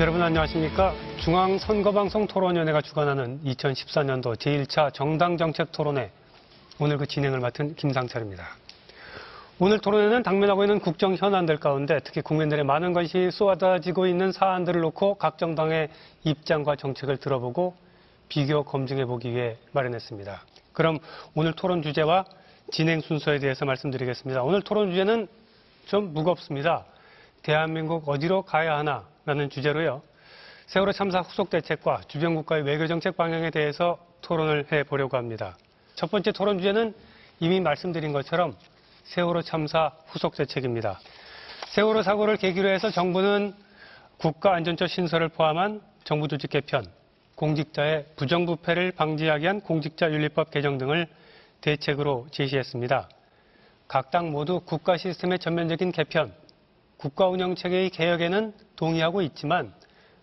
여러분 안녕하십니까? 중앙선거방송 토론위원회가 주관하는 2014년도 제1차 정당정책 토론회 오늘 그 진행을 맡은 김상철입니다. 오늘 토론회는 당면하고 있는 국정 현안들 가운데 특히 국민들의 많은 것이 쏟아지고 있는 사안들을 놓고 각 정당의 입장과 정책을 들어보고 비교 검증해 보기 위해 마련했습니다. 그럼 오늘 토론 주제와 진행 순서에 대해서 말씀드리겠습니다. 오늘 토론 주제는 좀 무겁습니다. 대한민국 어디로 가야 하나? 라는 주제로요. 세월호 참사 후속 대책과 주변 국가의 외교 정책 방향에 대해서 토론을 해 보려고 합니다. 첫 번째 토론 주제는 이미 말씀드린 것처럼 세월호 참사 후속 대책입니다. 세월호 사고를 계기로 해서 정부는 국가안전처 신설을 포함한 정부 조직 개편, 공직자의 부정부패를 방지하기 위한 공직자윤리법 개정 등을 대책으로 제시했습니다. 각 당 모두 국가 시스템의 전면적인 개편, 국가 운영 체계의 개혁에는 동의하고 있지만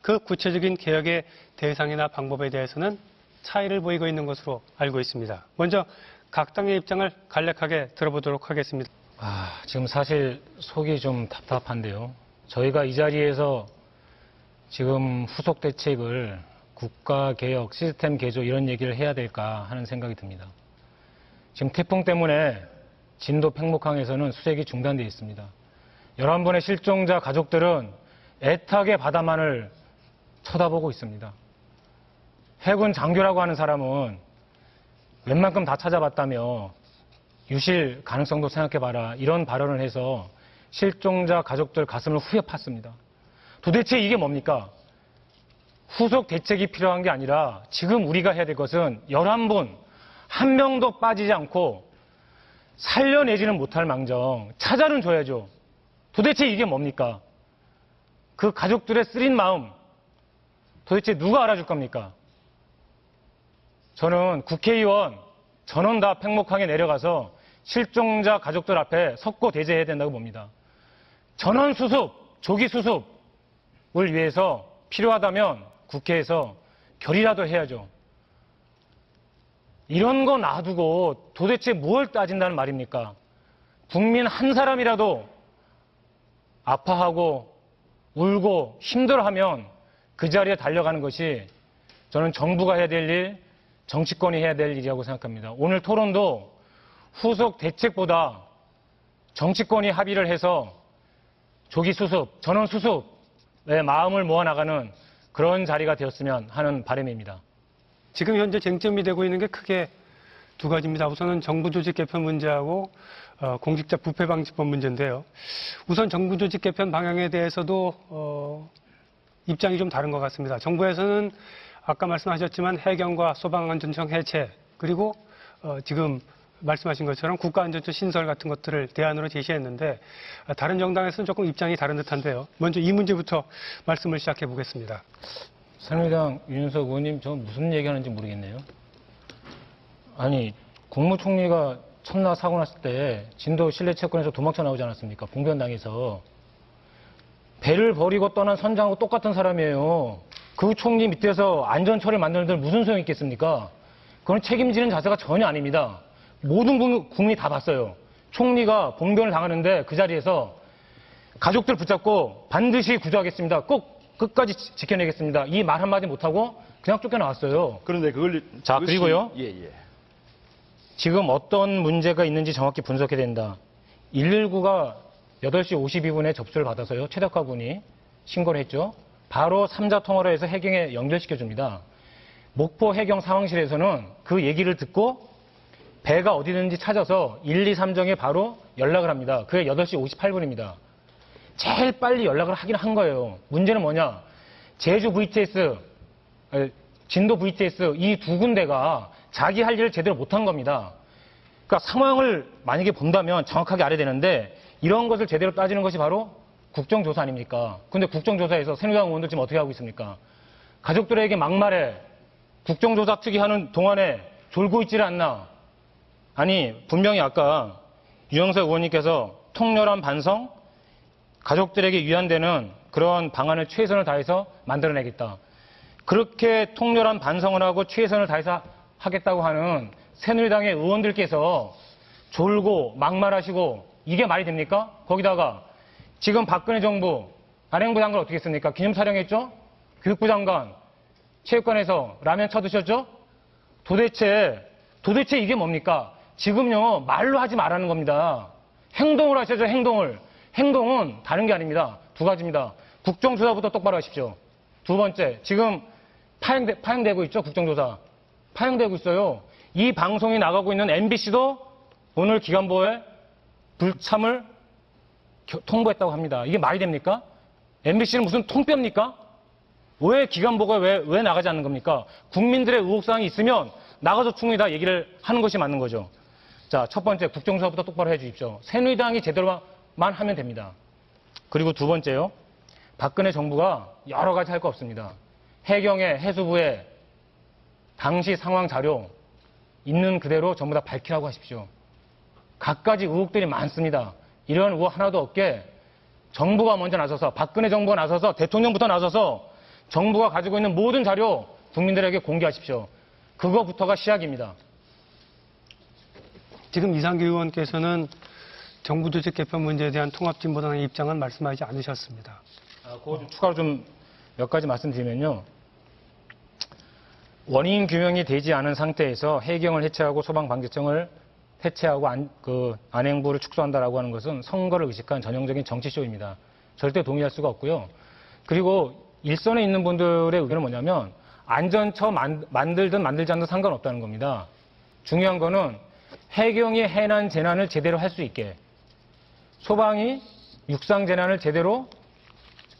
그 구체적인 개혁의 대상이나 방법에 대해서는 차이를 보이고 있는 것으로 알고 있습니다. 먼저 각 당의 입장을 간략하게 들어보도록 하겠습니다. 아, 지금 사실 속이 좀 답답한데요. 저희가 이 자리에서 지금 후속 대책을 국가 개혁, 시스템 개조 이런 얘기를 해야 될까 하는 생각이 듭니다. 지금 태풍 때문에 진도 팽목항에서는 수색이 중단되어 있습니다. 11분의 실종자 가족들은 애타게 바다만을 쳐다보고 있습니다. 해군 장교라고 하는 사람은 웬만큼 다 찾아봤다며 유실 가능성도 생각해봐라 이런 발언을 해서 실종자 가족들 가슴을 후벼 팠습니다. 도대체 이게 뭡니까? 후속 대책이 필요한 게 아니라 지금 우리가 해야 될 것은 11분 한 명도 빠지지 않고 살려내지는 못할 망정 찾아는 줘야죠. 도대체 이게 뭡니까? 그 가족들의 쓰린 마음 도대체 누가 알아줄 겁니까? 저는 국회의원 전원 다 팽목항에 내려가서 실종자 가족들 앞에 석고 대제해야 된다고 봅니다. 전원 수습, 조기 수습을 위해서 필요하다면 국회에서 결의라도 해야죠. 이런 거 놔두고 도대체 무엇을 따진다는 말입니까? 국민 한 사람이라도 아파하고 울고 힘들어하면 그 자리에 달려가는 것이 저는 정부가 해야 될 일, 정치권이 해야 될 일이라고 생각합니다. 오늘 토론도 후속 대책보다 정치권이 합의를 해서 조기 수습, 전원 수습의 마음을 모아나가는 그런 자리가 되었으면 하는 바람입니다. 지금 현재 쟁점이 되고 있는 게 크게 두 가지입니다. 우선은 정부 조직 개편 문제하고 어, 공직자 부패 방지법 문제인데요. 우선 정부 조직 개편 방향에 대해서도 어, 입장이 좀 다른 것 같습니다. 정부에서는 아까 말씀하셨지만 해경과 소방안전청 해체 그리고 어, 지금 말씀하신 것처럼 국가안전처 신설 같은 것들을 대안으로 제시했는데 아, 다른 정당에서는 조금 입장이 다른 듯한데요. 먼저 이 문제부터 말씀을 시작해 보겠습니다. 새누리당 윤석 의원님 저 무슨 얘기하는지 모르겠네요. 아니 국무총리가 첫날 사고 났을 때 진도 실내 채권에서 도망쳐 나오지 않았습니까? 봉변당에서 배를 버리고 떠난 선장하고 똑같은 사람이에요. 그 총리 밑에서 안전처를 만드는 데는 무슨 소용이 있겠습니까? 그건 책임지는 자세가 전혀 아닙니다. 모든 국- 국민이 다 봤어요. 총리가 봉변을 당하는데 그 자리에서 가족들 붙잡고 반드시 구조하겠습니다. 꼭 끝까지 지- 지켜내겠습니다. 이 말 한마디 못하고 그냥 쫓겨나왔어요. 그런데 그걸 자, 그것이- 그리고요. 예, 예. 지금 어떤 문제가 있는지 정확히 분석해야 된다. 119가 8시 52분에 접수를 받아서요. 최덕화 군이 신고를 했죠. 바로 3자 통화로 해서 해경에 연결시켜 줍니다. 목포 해경 상황실에서는 그 얘기를 듣고 배가 어디 있는지 찾아서 1, 2, 3정에 바로 연락을 합니다. 그게 8시 58분입니다. 제일 빨리 연락을 하긴 한 거예요. 문제는 뭐냐? 제주 VTS, 진도 VTS 이 두 군데가 자기 할 일을 제대로 못한 겁니다. 그러니까 상황을 만약에 본다면 정확하게 알아야 되는데 이런 것을 제대로 따지는 것이 바로 국정조사 아닙니까? 근데 국정조사에서 새누리당 의원들 지금 어떻게 하고 있습니까? 가족들에게 막말해 국정조사 특위하는 동안에 졸고 있지를 않나? 아니 분명히 아까 유영석 의원님께서 통렬한 반성, 가족들에게 위안되는 그런 방안을 최선을 다해서 만들어내겠다. 그렇게 통렬한 반성을 하고 최선을 다해서 하겠다고 하는 새누리당의 의원들께서 졸고 막말하시고 이게 말이 됩니까? 거기다가 지금 박근혜 정부 안행부 장관 어떻게 했습니까? 기념 촬영했죠? 교육부 장관, 체육관에서 라면 쳐드셨죠? 도대체, 도대체 이게 뭡니까? 지금요, 말로 하지 말라는 겁니다. 행동을 하셔야죠, 행동을. 행동은 다른 게 아닙니다. 두 가지입니다. 국정조사부터 똑바로 하십시오. 두 번째, 지금 파행되, 파행되고 있죠, 국정조사. 파행되고 있어요. 이 방송이 나가고 있는 MBC도 오늘 기간보에 불참을 겨- 통보했다고 합니다. 이게 말이 됩니까? MBC는 무슨 통뼈입니까? 왜 기간보가 왜, 왜 나가지 않는 겁니까? 국민들의 의혹사항이 있으면 나가서 충분히 다 얘기를 하는 것이 맞는 거죠. 자, 첫 번째, 국정조사부터 똑바로 해 주십시오. 새누리당이 제대로만 하면 됩니다. 그리고 두 번째요. 박근혜 정부가 여러 가지 할 거 없습니다. 해경의 해수부에 당시 상황 자료 있는 그대로 전부 다 밝히라고 하십시오. 갖가지 의혹들이 많습니다. 이런 의혹 하나도 없게 정부가 먼저 나서서 박근혜 정부가 나서서 대통령부터 나서서 정부가 가지고 있는 모든 자료 국민들에게 공개하십시오. 그거부터가 시작입니다. 지금 이상규 의원께서는 정부 조직 개편 문제에 대한 통합진보당의 입장은 말씀하지 않으셨습니다. 아, 그거 좀 추가로 좀 몇 가지 말씀드리면요. 원인 규명이 되지 않은 상태에서 해경을 해체하고 소방방재청을 해체하고 안, 그 안행부를 축소한다라고 하는 것은 선거를 의식한 전형적인 정치쇼입니다. 절대 동의할 수가 없고요. 그리고 일선에 있는 분들의 의견은 뭐냐면 안전처 만, 만들든 만들지 않든 상관없다는 겁니다. 중요한 거는 해경이 해난 재난을 제대로 할 수 있게 소방이 육상 재난을 제대로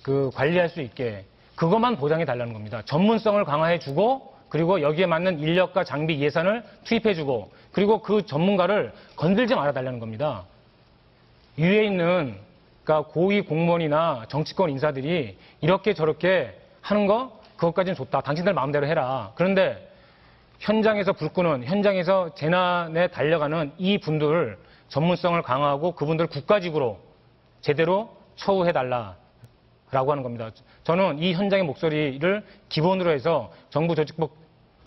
그 관리할 수 있게 그것만 보장해 달라는 겁니다. 전문성을 강화해 주고 그리고 여기에 맞는 인력과 장비 예산을 투입해 주고 그리고 그 전문가를 건들지 말아 달라는 겁니다. 위에 있는 그러니까 고위 공무원이나 정치권 인사들이 이렇게 저렇게 하는 거 그것까지는 좋다. 당신들 마음대로 해라. 그런데 현장에서 불 끄는 현장에서 재난에 달려가는 이 분들 전문성을 강화하고 그분들 국가직으로 제대로 처우해 달라 라고 하는 겁니다. 저는 이 현장의 목소리를 기본으로 해서 정부 조직법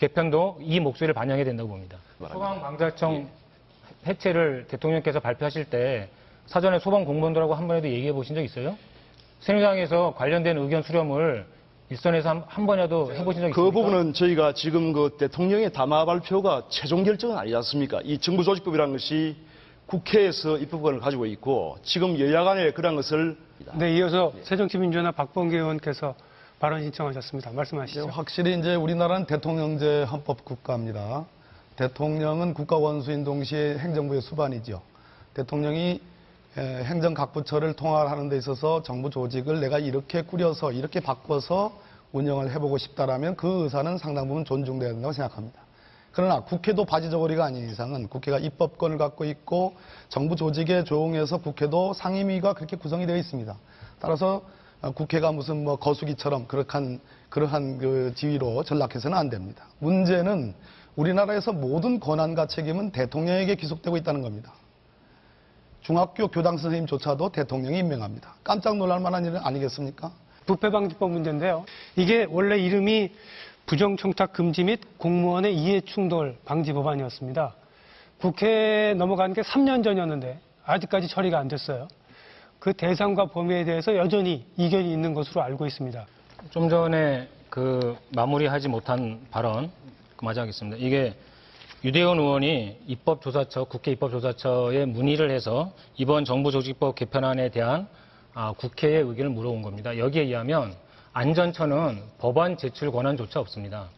개편도 이 목소리를 반영해야 된다고 봅니다. 소방방재청 해체를 대통령께서 발표하실 때 사전에 소방 공무원들하고 한 번에도 얘기해 보신 적 있어요? 새누리당에서 관련된 의견 수렴을 일선에서 한, 한 번이라도 해보신 적 있습니까? 그 부분은 저희가 지금 그 대통령의 담화 발표가 최종 결정은 아니지 않습니까? 이 정부 조직법이라는 것이 국회에서 입법권을 가지고 있고 지금 여야 간에 그런 것을 네, 이어서 새정치민주연합 박범계 의원께서 발언 신청하셨습니다. 말씀하시죠. 이제 확실히 이제 우리나라는 대통령제 헌법 국가입니다. 대통령은 국가 원수인 동시에 행정부의 수반이죠. 대통령이 에, 행정 각 부처를 통할하는 데 있어서 정부 조직을 내가 이렇게 꾸려서 이렇게 바꿔서 운영을 해보고 싶다라면 그 의사는 상당 부분 존중돼야 된다고 생각합니다. 그러나 국회도 바지저고리가 아닌 이상은 국회가 입법권을 갖고 있고 정부 조직에 조응해서 국회도 상임위가 그렇게 구성이 되어 있습니다. 따라서 어, 국회가 무슨 뭐 거수기처럼 그러한 그러한 그 지위로 전락해서는 안 됩니다. 문제는 우리나라에서 모든 권한과 책임은 대통령에게 기속되고 있다는 겁니다. 중학교 교당 선생님조차도 대통령이 임명합니다. 깜짝 놀랄 만한 일은 아니겠습니까? 부패방지법 문제인데요. 이게 원래 이름이 부정청탁 금지 및 공무원의 이해충돌 방지 법안이었습니다. 국회에 넘어간 게 3년 전이었는데 아직까지 처리가 안 됐어요. 그 대상과 범위에 대해서 여전히 이견이 있는 것으로 알고 있습니다. 좀 전에 그 마무리하지 못한 발언 그 마저 하겠습니다. 이게 유대원 의원이 입법조사처, 국회 입법조사처에 문의를 해서 이번 정부조직법 개편안에 대한 아, 국회의 의견을 물어온 겁니다. 여기에 의하면 안전처는 법안 제출 권한조차 없습니다.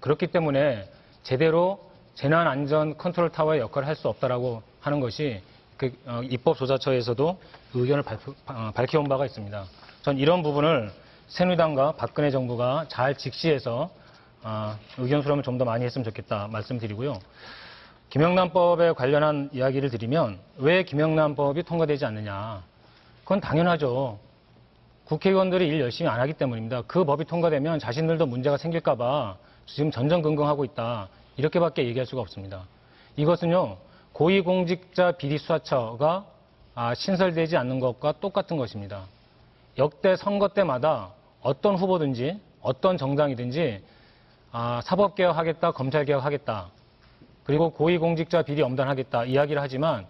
그렇기 때문에 제대로 재난안전 컨트롤 타워의 역할을 할 수 없다라고 하는 것이 그 어, 입법조사처에서도 의견을 어, 밝혀온 바가 있습니다. 전 이런 부분을 새누리당과 박근혜 정부가 잘 직시해서 아, 의견 수렴을 좀 더 많이 했으면 좋겠다 말씀드리고요. 김영란법에 관련한 이야기를 드리면 왜 김영란법이 통과되지 않느냐? 그건 당연하죠. 국회의원들이 일 열심히 안 하기 때문입니다. 그 법이 통과되면 자신들도 문제가 생길까봐 지금 전전긍긍하고 있다. 이렇게밖에 얘기할 수가 없습니다. 이것은요, 고위공직자 비리수사처가 아, 신설되지 않는 것과 똑같은 것입니다. 역대 선거 때마다 어떤 후보든지 어떤 정당이든지 아, 사법개혁하겠다, 검찰개혁하겠다, 그리고 고위공직자 비리 엄단하겠다 이야기를 하지만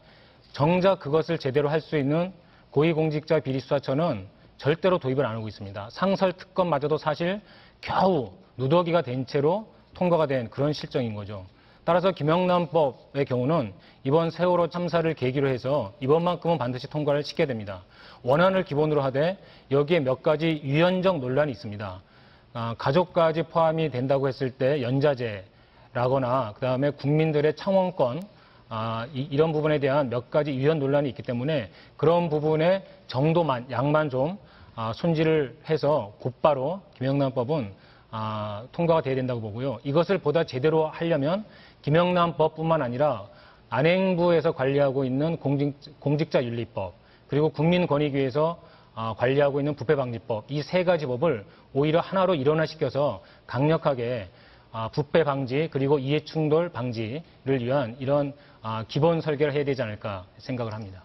정작 그것을 제대로 할 수 있는 고위공직자 비리수사처는 절대로 도입을 안 하고 있습니다. 상설 특검마저도 사실 겨우 누더기가 된 채로 통과가 된 그런 실정인 거죠. 따라서 김영란법의 경우는 이번 세월호 참사를 계기로 해서 이번만큼은 반드시 통과를 시켜야 됩니다. 원안을 기본으로 하되 여기에 몇 가지 유연적 논란이 있습니다. 아, 가족까지 포함이 된다고 했을 때 연자제라거나 그다음에 국민들의 창원권 아, 이, 런 부분에 대한 몇 가지 유연 논란이 있기 때문에 그런 부분의 정도만 양만 좀 아, 손질을 해서 곧바로 김영란법은 아, 통과가 돼야 된다고 보고요. 이것을 보다 제대로 하려면 김영란법뿐만 아니라 안행부에서 관리하고 있는 공직, 자 윤리법 그리고 국민권익위에서 아, 관리하고 있는 부패방지법 이 세 가지 법을 오히려 하나로 일원화시켜서 강력하게 아, 부패 방지 그리고 이해충돌 방지를 위한 이런 아, 기본 설계를 해야 되지 않을까 생각을 합니다.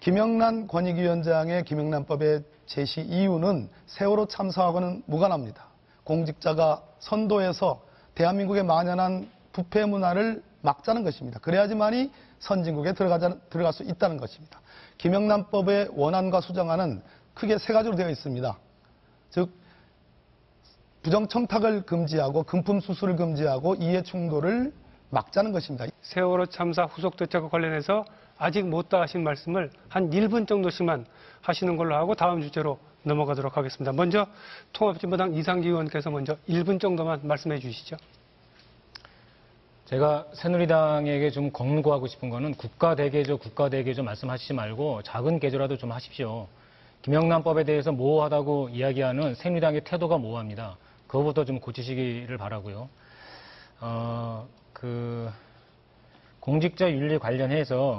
김영란 권익위원장의 김영란법의 제시 이유는 세월호 참사하고는 무관합니다. 공직자가 선도해서 대한민국에 만연한 부패 문화를 막자는 것입니다. 그래야지만이 선진국에 들어가자, 들어갈 수 있다는 것입니다. 김영란법의 원안과 수정안은 크게 세 가지로 되어 있습니다. 즉 부정청탁을 금지하고 금품 수수를 금지하고 이해 충돌을 막자는 것입니다. 세월호 참사 후속 대책과 관련해서 아직 못다 하신 말씀을 한 1분 정도씩만 하시는 걸로 하고 다음 주제로 넘어가도록 하겠습니다. 먼저 통합진보당 이상기 의원께서 먼저 1분 정도만 말씀해 주시죠. 제가 새누리당에게 좀 권고하고 싶은 거는 국가 대개조, 국가 대개조 말씀하시지 말고 작은 개조라도 좀 하십시오. 김영란법에 대해서 모호하다고 이야기하는 새누리당의 태도가 모호합니다. 그거부터 좀 고치시기를 바라고요. 어, 그 공직자 윤리 관련해서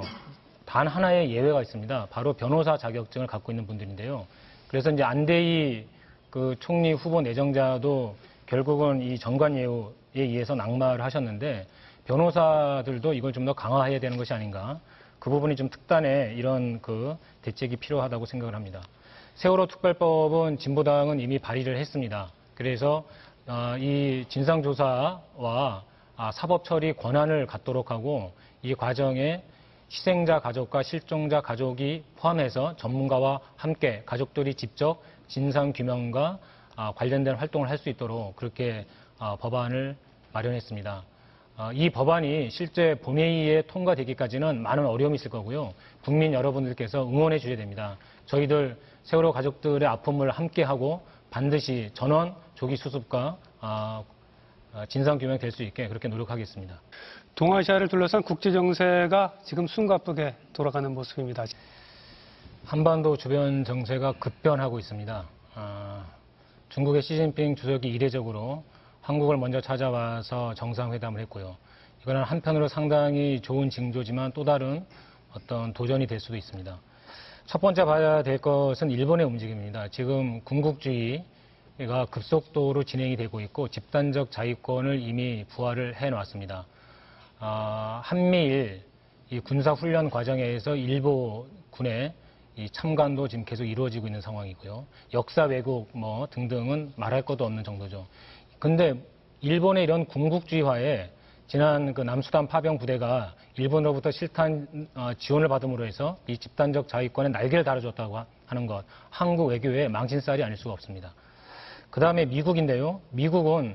단 하나의 예외가 있습니다. 바로 변호사 자격증을 갖고 있는 분들인데요. 그래서 이제 안대희 그 총리 후보 내정자도 결국은 이 정관예우에 의해서 낙마를 하셨는데 변호사들도 이걸 좀 더 강화해야 되는 것이 아닌가. 그 부분이 좀 특단의 이런 그 대책이 필요하다고 생각을 합니다. 세월호 특별법은 진보당은 이미 발의를 했습니다. 그래서 어, 이 진상조사와 아, 사법 처리 권한을 갖도록 하고 이 과정에 희생자 가족과 실종자 가족이 포함해서 전문가와 함께 가족들이 직접 진상 규명과 아, 관련된 활동을 할 수 있도록 그렇게 아, 법안을 마련했습니다. 이 법안이 실제 본회의에 통과되기까지는 많은 어려움이 있을 거고요. 국민 여러분들께서 응원해 주셔야 됩니다. 저희들 세월호 가족들의 아픔을 함께하고 반드시 전원 조기 수습과 진상 규명 될 수 있게 그렇게 노력하겠습니다. 동아시아를 둘러싼 국제 정세가 지금 숨가쁘게 돌아가는 모습입니다. 한반도 주변 정세가 급변하고 있습니다. 아, 중국의 시진핑 주석이 이례적으로 한국을 먼저 찾아와서 정상회담을 했고요. 이거는 한편으로 상당히 좋은 징조지만 또 다른 어떤 도전이 될 수도 있습니다. 첫 번째 봐야 될 것은 일본의 움직임입니다. 지금 군국주의가 급속도로 진행이 되고 있고 집단적 자위권을 이미 부활을 해놓았습니다. 아, 한미일 군사훈련 과정에서 일본군의 이 참관도 지금 계속 이루어지고 있는 상황이고요. 역사 왜곡 뭐 등등은 말할 것도 없는 정도죠. 근데 일본의 이런 군국주의화에 지난 그 남수단 파병 부대가 일본으로부터 실탄 어, 지원을 받음으로 해서 이 집단적 자위권에 날개를 달아줬다고 하는 것, 한국 외교의 망신살이 아닐 수가 없습니다. 그 다음에 미국인데요. 미국은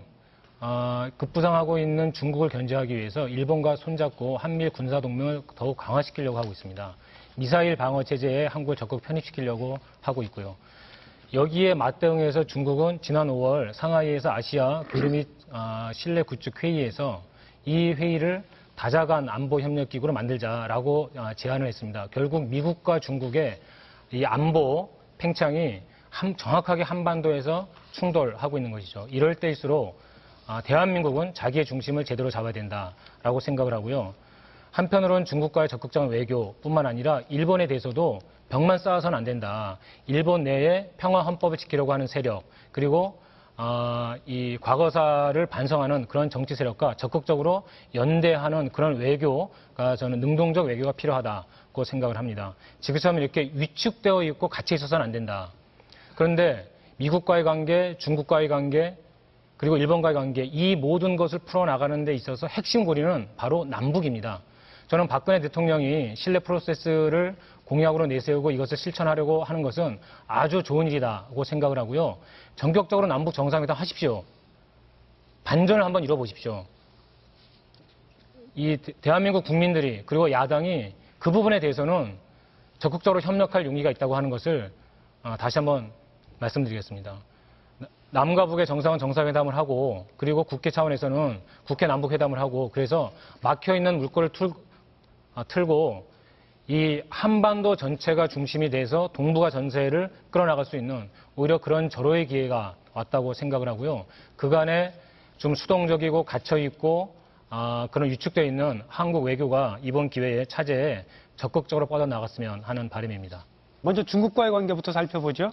어, 급부상하고 있는 중국을 견제하기 위해서 일본과 손잡고 한미일 군사 동맹을 더욱 강화시키려고 하고 있습니다. 미사일 방어 체제에 한국을 적극 편입시키려고 하고 있고요. 여기에 맞대응해서 중국은 지난 5월 상하이에서 아시아 교류 및 아, 신뢰 구축 회의에서 이 회의를 다자간 안보 협력 기구로 만들자라고 아, 제안을 했습니다. 결국 미국과 중국의 이 안보 팽창이 정확하게 한반도에서 충돌하고 있는 것이죠. 이럴 때일수록 아, 대한민국은 자기의 중심을 제대로 잡아야 된다라고 생각을 하고요. 한편으로는 중국과의 적극적인 외교뿐만 아니라 일본에 대해서도 벽만 쌓아서는 안 된다. 일본 내에 평화 헌법을 지키려고 하는 세력 그리고 어, 이 과거사를 반성하는 그런 정치 세력과 적극적으로 연대하는 그런 외교가 저는 능동적 외교가 필요하다고 생각을 합니다. 지금처럼 이렇게 위축되어 있고 갇혀 있어서는 안 된다. 그런데 미국과의 관계, 중국과의 관계, 그리고 일본과의 관계 이 모든 것을 풀어나가는 데 있어서 핵심 고리는 바로 남북입니다. 저는 박근혜 대통령이 신뢰 프로세스를 공약으로 내세우고 이것을 실천하려고 하는 것은 아주 좋은 일이라고 생각을 하고요. 전격적으로 남북 정상회담 하십시오. 반전을 한번 이뤄보십시오. 이 대- 대한민국 국민들이 그리고 야당이 그 부분에 대해서는 적극적으로 협력할 용의가 있다고 하는 것을 아, 다시 한번 말씀드리겠습니다. 나- 남과 북의 정상은 정상회담을 하고 그리고 국회 차원에서는 국회 남북회담을 하고 그래서 막혀 있는 물꼬를 틀, 아, 틀고 이 한반도 전체가 중심이 돼서 동북아 전세를 끌어나갈 수 있는 오히려 그런 절호의 기회가 왔다고 생각을 하고요. 그간에 좀 수동적이고 갇혀 있고 아, 그런 위축되어 있는 한국 외교가 이번 기회에 차제에 적극적으로 뻗어나갔으면 하는 바람입니다. 먼저 중국과의 관계부터 살펴보죠.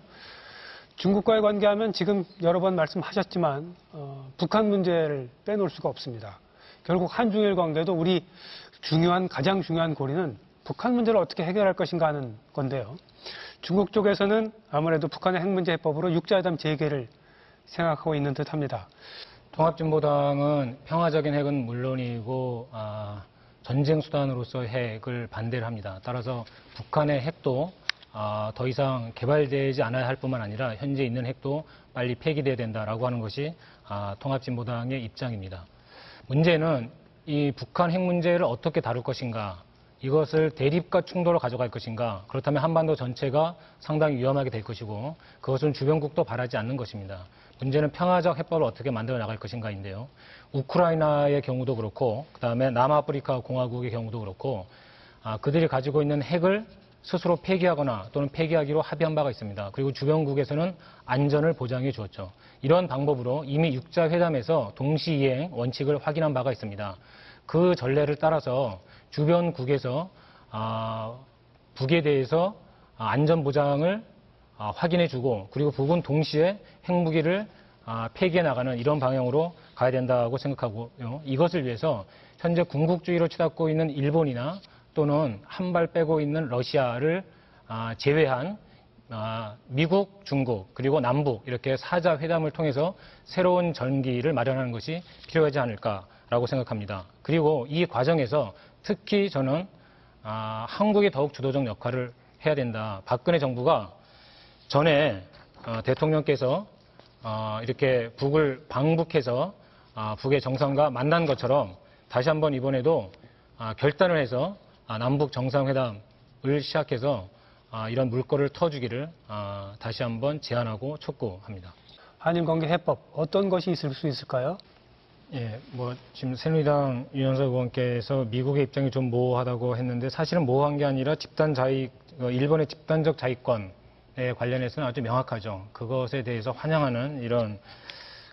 중국과의 관계하면 지금 여러 번 말씀하셨지만 어, 북한 문제를 빼놓을 수가 없습니다. 결국 한중일 관계도 우리 중요한 가장 중요한 고리는 북한 문제를 어떻게 해결할 것인가 하는 건데요. 중국 쪽에서는 아무래도 북한의 핵 문제 해법으로 육자회담 재개를 생각하고 있는 듯합니다. 통합진보당은 평화적인 핵은 물론이고 아, 전쟁 수단으로서 핵을 반대를 합니다. 따라서 북한의 핵도 아, 더 이상 개발되지 않아야 할 뿐만 아니라 현재 있는 핵도 빨리 폐기돼야 된다라고 하는 것이 아, 통합진보당의 입장입니다. 문제는 이 북한 핵 문제를 어떻게 다룰 것인가, 이것을 대립과 충돌로 가져갈 것인가, 그렇다면 한반도 전체가 상당히 위험하게 될 것이고, 그것은 주변국도 바라지 않는 것입니다. 문제는 평화적 해법을 어떻게 만들어 나갈 것인가인데요. 우크라이나의 경우도 그렇고, 그 다음에 남아프리카 공화국의 경우도 그렇고, 아, 그들이 가지고 있는 핵을 스스로 폐기하거나 또는 폐기하기로 합의한 바가 있습니다. 그리고 주변국에서는 안전을 보장해 주었죠. 이런 방법으로 이미 육자 회담에서 동시 이행 원칙을 확인한 바가 있습니다. 그 전례를 따라서 주변국에서 아, 북에 대해서 아, 안전 보장을 아, 확인해 주고 그리고 북은 동시에 핵무기를 아, 폐기해 나가는 이런 방향으로 가야 된다고 생각하고요. 이것을 위해서 현재 군국주의로 치닫고 있는 일본이나 또는 한 발 빼고 있는 러시아를 아, 제외한 아, 미국, 중국, 그리고 남북 이렇게 사자 회담을 통해서 새로운 전기를 마련하는 것이 필요하지 않을까라고 생각합니다. 그리고 이 과정에서 특히 저는 아, 한국이 더욱 주도적 역할을 해야 된다. 박근혜 정부가 전에 어, 대통령께서 어, 이렇게 북을 방북해서 아, 북의 정상과 만난 것처럼 다시 한번 이번에도 아, 결단을 해서 아, 남북 정상회담을 시작해서 아, 이런 물꼬를 터주기를 아, 다시 한번 제안하고 촉구합니다. 한일 관계 해법 어떤 것이 있을 수 있을까요? 예, 뭐 지금 새누리당 유현석 의원께서 미국의 입장이 좀 모호하다고 했는데 사실은 모호한 게 아니라 집단 자익, 어, 일본의 집단적 자위권에 관련해서는 아주 명확하죠. 그것에 대해서 환영하는 이런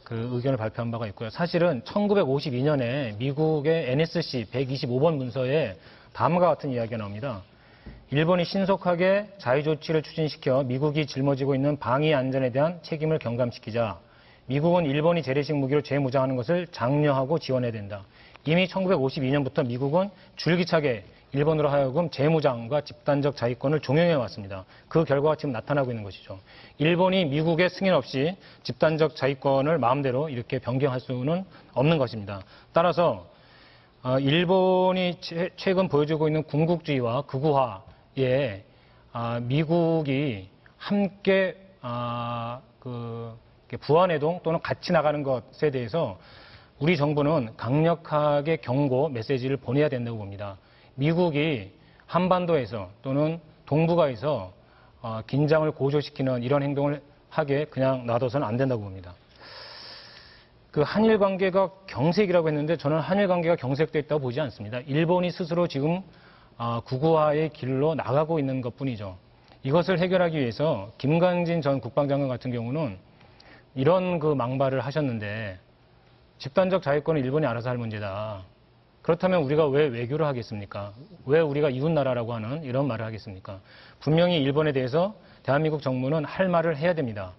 그 의견을 발표한 바가 있고요. 사실은 1952년에 미국의 NSC 125번 문서에 다음과 같은 이야기가 나옵니다. 일본이 신속하게 자위 조치를 추진시켜 미국이 짊어지고 있는 방위 안전에 대한 책임을 경감시키자 미국은 일본이 재래식 무기로 재무장하는 것을 장려하고 지원해야 된다. 이미 1952년부터 미국은 줄기차게 일본으로 하여금 재무장과 집단적 자위권을 종용해 왔습니다. 그 결과가 지금 나타나고 있는 것이죠. 일본이 미국의 승인 없이 집단적 자위권을 마음대로 이렇게 변경할 수는 없는 것입니다. 따라서 어, 일본이 최- 최근 보여주고 있는 군국주의와 극우화 에 아, 미국이 함께 아, 그 부안해동 또는 같이 나가는 것에 대해서 우리 정부는 강력하게 경고 메시지를 보내야 된다고 봅니다. 미국이 한반도에서 또는 동북아에서 어, 긴장을 고조시키는 이런 행동을 하게 그냥 놔둬서는 안 된다고 봅니다. 그 한일 관계가 경색이라고 했는데 저는 한일 관계가 경색돼 있다고 보지 않습니다. 일본이 스스로 지금 아, 구구화의 길로 나가고 있는 것 뿐이죠. 이것을 해결하기 위해서 김관진 전 국방장관 같은 경우는 이런 그 망발을 하셨는데 집단적 자위권은 일본이 알아서 할 문제다. 그렇다면 우리가 왜 외교를 하겠습니까? 왜 우리가 이웃나라라고 하는 이런 말을 하겠습니까? 분명히 일본에 대해서 대한민국 정부는 할 말을 해야 됩니다.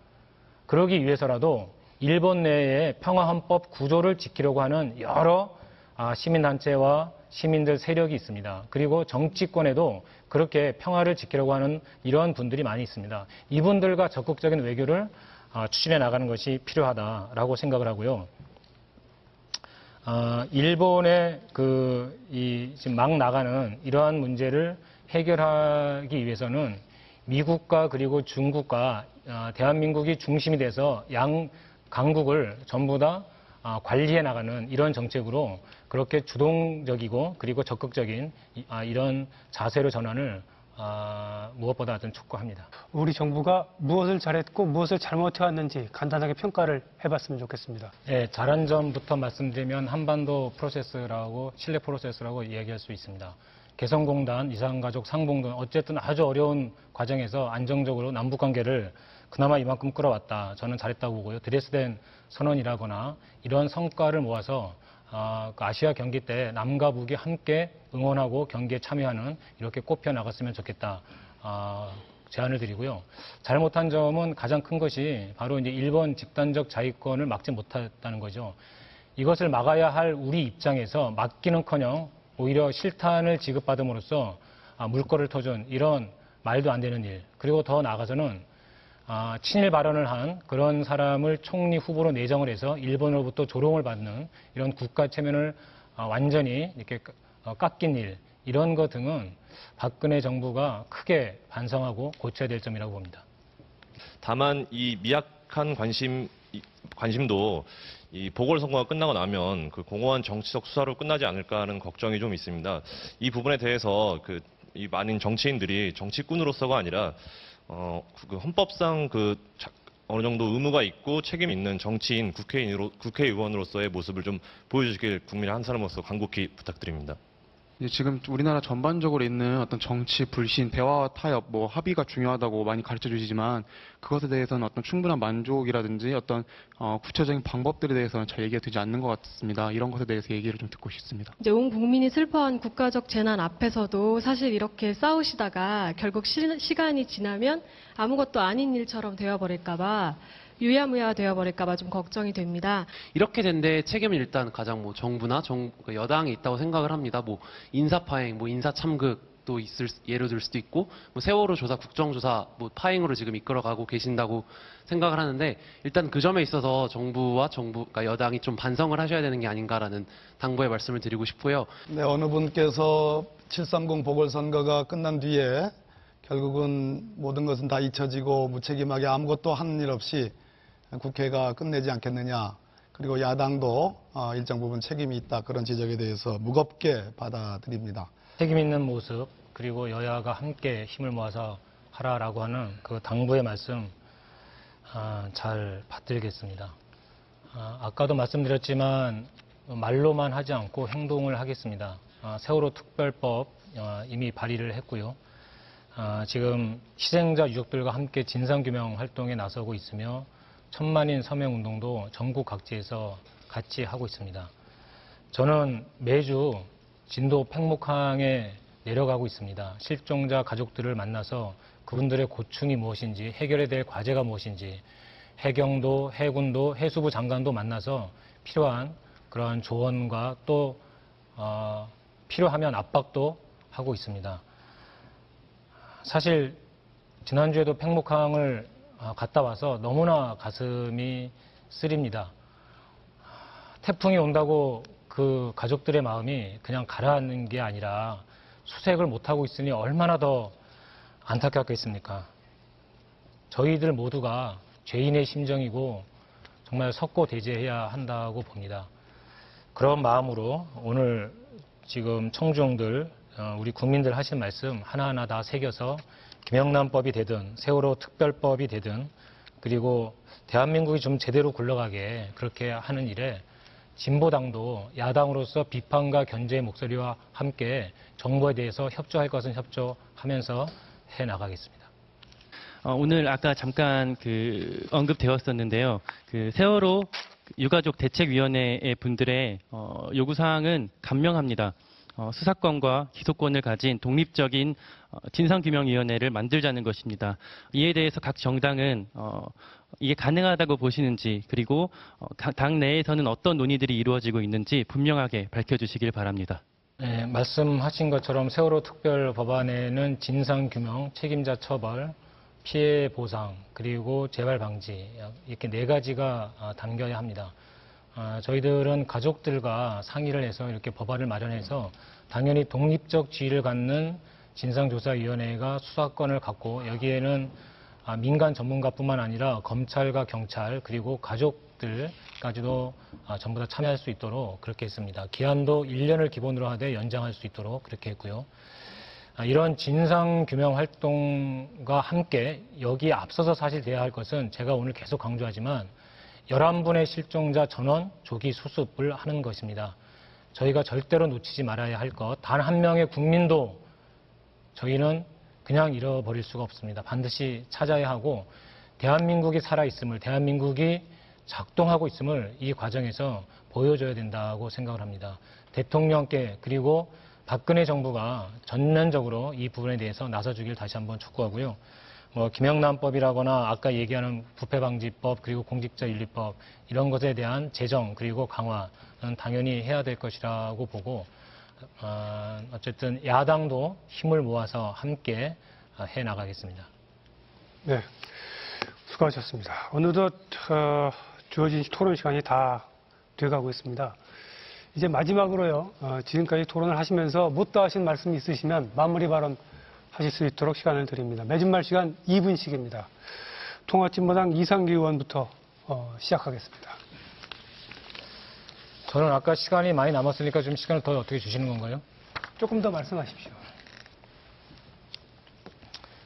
그러기 위해서라도 일본 내의 평화헌법 구조를 지키려고 하는 여러 아, 시민단체와 시민들 세력이 있습니다. 그리고 정치권에도 그렇게 평화를 지키려고 하는 이러한 분들이 많이 있습니다. 이분들과 적극적인 외교를 아, 추진해 나가는 것이 필요하다라고 생각을 하고요. 어, 일본의 그, 이, 지금 막 나가는 이러한 문제를 해결하기 위해서는 미국과 그리고 중국과 어, 대한민국이 중심이 돼서 양 강국을 전부 다 아, 관리해 나가는 이런 정책으로 그렇게 주동적이고 그리고 적극적인 이- 아, 이런 자세로 전환을 아, 무엇보다 좀 촉구합니다. 우리 정부가 무엇을 잘했고 무엇을 잘못해왔는지 간단하게 평가를 해봤으면 좋겠습니다. 예, 잘한 점부터 말씀드리면 한반도 프로세스라고 신뢰 프로세스라고 이야기할 수 있습니다. 개성공단, 이산가족, 상봉동 어쨌든 아주 어려운 과정에서 안정적으로 남북 관계를 그나마 이만큼 끌어왔다. 저는 잘했다고 보고요. 드레스덴 선언이라거나 이런 성과를 모아서 아, 그 아시아 경기 때 남과 북이 함께 응원하고 경기에 참여하는 이렇게 꼽혀 나갔으면 좋겠다. 아, 제안을 드리고요. 잘못한 점은 가장 큰 것이 바로 이제 일본 집단적 자위권을 막지 못했다는 거죠. 이것을 막아야 할 우리 입장에서 막기는커녕 오히려 실탄을 지급받음으로써 아, 물꼬를 터준 이런 말도 안 되는 일 그리고 더 나아가서는 아, 친일 발언을 한 그런 사람을 총리 후보로 내정을 해서 일본으로부터 조롱을 받는 이런 국가 체면을 아, 완전히 이렇게 까- 어, 깎인 일 이런 것 등은 박근혜 정부가 크게 반성하고 고쳐야 될 점이라고 봅니다. 다만 이 미약한 관심 이- 관심도 이 보궐선거가 끝나고 나면 그 공허한 정치적 수사로 끝나지 않을까 하는 걱정이 좀 있습니다. 이 부분에 대해서 그이 많은 정치인들이 정치꾼으로서가 아니라 어, 그 헌법상 그 자- 어느 정도 의무가 있고 책임 있는 정치인 국회의원으로, 국회의원으로서의 모습을 좀 보여주시길 국민의 한 사람으로서 간곡히 부탁드립니다. 이제 지금 우리나라 전반적으로 있는 어떤 정치 불신, 대화와 타협, 뭐 합의가 중요하다고 많이 가르쳐 주시지만 그것에 대해서는 어떤 충분한 만족이라든지 어떤 어, 구체적인 방법들에 대해서는 잘 얘기가 되지 않는 것 같습니다. 이런 것에 대해서 얘기를 좀 듣고 싶습니다. 이제 온 국민이 슬퍼한 국가적 재난 앞에서도 사실 이렇게 싸우시다가 결국 시, 간이 지나면 아무것도 아닌 일처럼 되어버릴까봐 유야무야 되어버릴까봐 좀 걱정이 됩니다. 이렇게 된데 책임은 일단 가장 뭐 정부나 정, 그 여당이 있다고 생각을 합니다. 뭐 인사파행, 뭐 인사참극도 있을 수- 예로 들 수도 있고 뭐 세월호 조사, 국정조사 뭐 파행으로 지금 이끌어가고 계신다고 생각을 하는데 일단 그 점에 있어서 정부와 정부, 그러니까 여당이 좀 반성을 하셔야 되는 게 아닌가라는 당부의 말씀을 드리고 싶고요. 네, 어느 분께서 730 보궐선거가 끝난 뒤에 결국은 모든 것은 다 잊혀지고 무책임하게 아무것도 하는 일 없이 국회가 끝내지 않겠느냐. 그리고 야당도 어, 일정 부분 책임이 있다. 그런 지적에 대해서 무겁게 받아들입니다. 책임 있는 모습 그리고 여야가 함께 힘을 모아서 하라라고 하는 그 당부의 말씀 아, 잘 받들겠습니다. 아, 아까도 말씀드렸지만 말로만 하지 않고 행동을 하겠습니다. 아, 세월호 특별법 어, 이미 발의를 했고요. 아, 지금 희생자 유족들과 함께 진상규명 활동에 나서고 있으며 천만인 서명 운동도 전국 각지에서 같이 하고 있습니다. 저는 매주 진도 팽목항에 내려가고 있습니다. 실종자 가족들을 만나서 그분들의 고충이 무엇인지 해결해야 될 과제가 무엇인지 해경도 해군도 해수부 장관도 만나서 필요한 그러한 조언과 또 어, 필요하면 압박도 하고 있습니다. 사실 지난주에도 팽목항을 어, 갔다 와서 너무나 가슴이 쓰립니다. 태풍이 온다고 그 가족들의 마음이 그냥 가라앉는 게 아니라 수색을 못하고 있으니 얼마나 더 안타깝겠습니까? 저희들 모두가 죄인의 심정이고 정말 석고 대죄해야 한다고 봅니다. 그런 마음으로 오늘 지금 청중들, 어, 우리 국민들 하신 말씀 하나하나 다 새겨서 김영란법이 되든 세월호 특별법이 되든 그리고 대한민국이 좀 제대로 굴러가게 그렇게 하는 일에 진보당도 야당으로서 비판과 견제의 목소리와 함께 정부에 대해서 협조할 것은 협조하면서 해 나가겠습니다. 어, 오늘 아까 잠깐 그 언급되었었는데요. 그 세월호 유가족 대책위원회 분들의 어, 요구사항은 간명합니다. 어, 수사권과 기소권을 가진 독립적인 어, 진상규명위원회를 만들자는 것입니다. 이에 대해서 각 정당은 어, 이게 가능하다고 보시는지 그리고 당 내에서는 어떤 논의들이 이루어지고 있는지 분명하게 밝혀주시길 바랍니다. 네, 말씀하신 것처럼 세월호 특별 법안에는 진상규명, 책임자 처벌, 피해 보상, 그리고 재발 방지 이렇게 네 가지가 아, 담겨야 합니다. 아, 저희들은 가족들과 상의를 해서 이렇게 법안을 마련해서 당연히 독립적 지위를 갖는 진상조사위원회가 수사권을 갖고 여기에는 아, 민간 전문가뿐만 아니라 검찰과 경찰 그리고 가족들까지도 아, 전부 다 참여할 수 있도록 그렇게 했습니다. 기한도 1년을 기본으로 하되 연장할 수 있도록 그렇게 했고요. 아, 이런 진상 규명 활동과 함께 여기에 앞서서 사실 돼야 할 것은 제가 오늘 계속 강조하지만 11분의 실종자 전원 조기 수습을 하는 것입니다. 저희가 절대로 놓치지 말아야 할 것, 단 한 명의 국민도 저희는 그냥 잃어버릴 수가 없습니다. 반드시 찾아야 하고 대한민국이 살아있음을, 대한민국이 작동하고 있음을 이 과정에서 보여줘야 된다고 생각을 합니다. 대통령께 그리고 박근혜 정부가 전면적으로 이 부분에 대해서 나서주길 다시 한번 촉구하고요. 뭐 김영란법이라거나 아까 얘기하는 부패방지법 그리고 공직자윤리법 이런 것에 대한 제정 그리고 강화는 당연히 해야 될 것이라고 보고 어, 어쨌든 야당도 힘을 모아서 함께 해 나가겠습니다. 네, 수고하셨습니다. 어느덧 어, 주어진 토론 시간이 다 돼가고 있습니다. 이제 마지막으로요. 어, 지금까지 토론을 하시면서 못다 하신 말씀 있으시면 마무리 발언 하실 수 있도록 시간을 드립니다. 매진말 시간 2분씩입니다. 통합진보당 이상기 의원부터 어, 시작하겠습니다. 저는 아까 시간이 많이 남았으니까 좀 시간을 더 어떻게 주시는 건가요? 조금 더 말씀하십시오.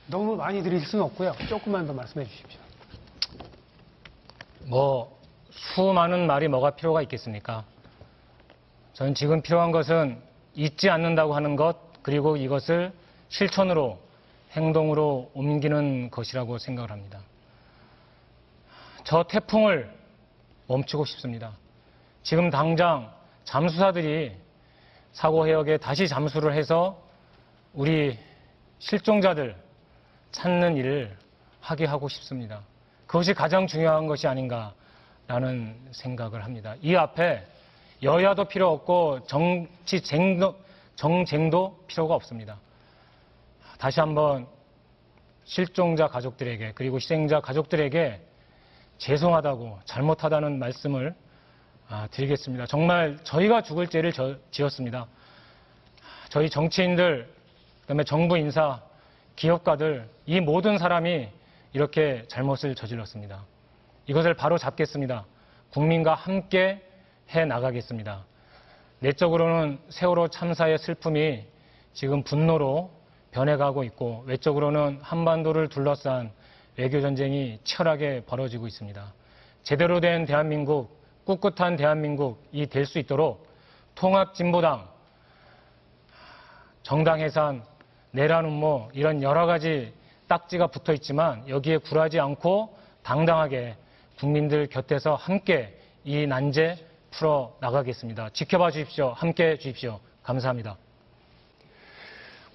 너무 많이 드릴 수는 없고요. 조금만 더 말씀해 주십시오. 뭐 수많은 말이 뭐가 필요가 있겠습니까? 저는 지금 필요한 것은 잊지 않는다고 하는 것 그리고 이것을 실천으로 행동으로 옮기는 것이라고 생각을 합니다. 저 태풍을 멈추고 싶습니다. 지금 당장 잠수사들이 사고 해역에 다시 잠수를 해서 우리 실종자들 찾는 일을 하게 하고 싶습니다. 그것이 가장 중요한 것이 아닌가라는 생각을 합니다. 이 앞에 여야도 필요 없고 정치 쟁도, 정쟁도 필요가 없습니다. 다시 한번 실종자 가족들에게 그리고 희생자 가족들에게 죄송하다고 잘못하다는 말씀을 아, 드리겠습니다. 정말 저희가 죽을 죄를 저- 지었습니다. 저희 정치인들, 그다음에 정부 인사, 기업가들 이 모든 사람이 이렇게 잘못을 저질렀습니다. 이것을 바로 잡겠습니다. 국민과 함께 해 나가겠습니다. 내적으로는 세월호 참사의 슬픔이 지금 분노로 변해가고 있고 외적으로는 한반도를 둘러싼 외교 전쟁이 치열하게 벌어지고 있습니다. 제대로 된 대한민국, 꿋꿋한 대한민국이 될 수 있도록 통합진보당, 정당 해산, 내란 음모 이런 여러 가지 딱지가 붙어 있지만 여기에 굴하지 않고 당당하게 국민들 곁에서 함께 이 난제 풀어 나가겠습니다. 지켜봐 주십시오. 함께 해 주십시오. 감사합니다.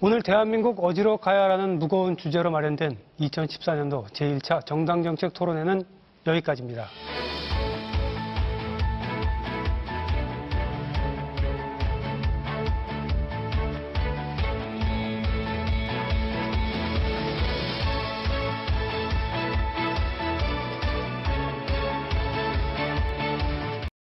오늘 대한민국 어디로 가야라는 무거운 주제로 마련된 2014년도 제1차 정당정책 토론회는 여기까지입니다.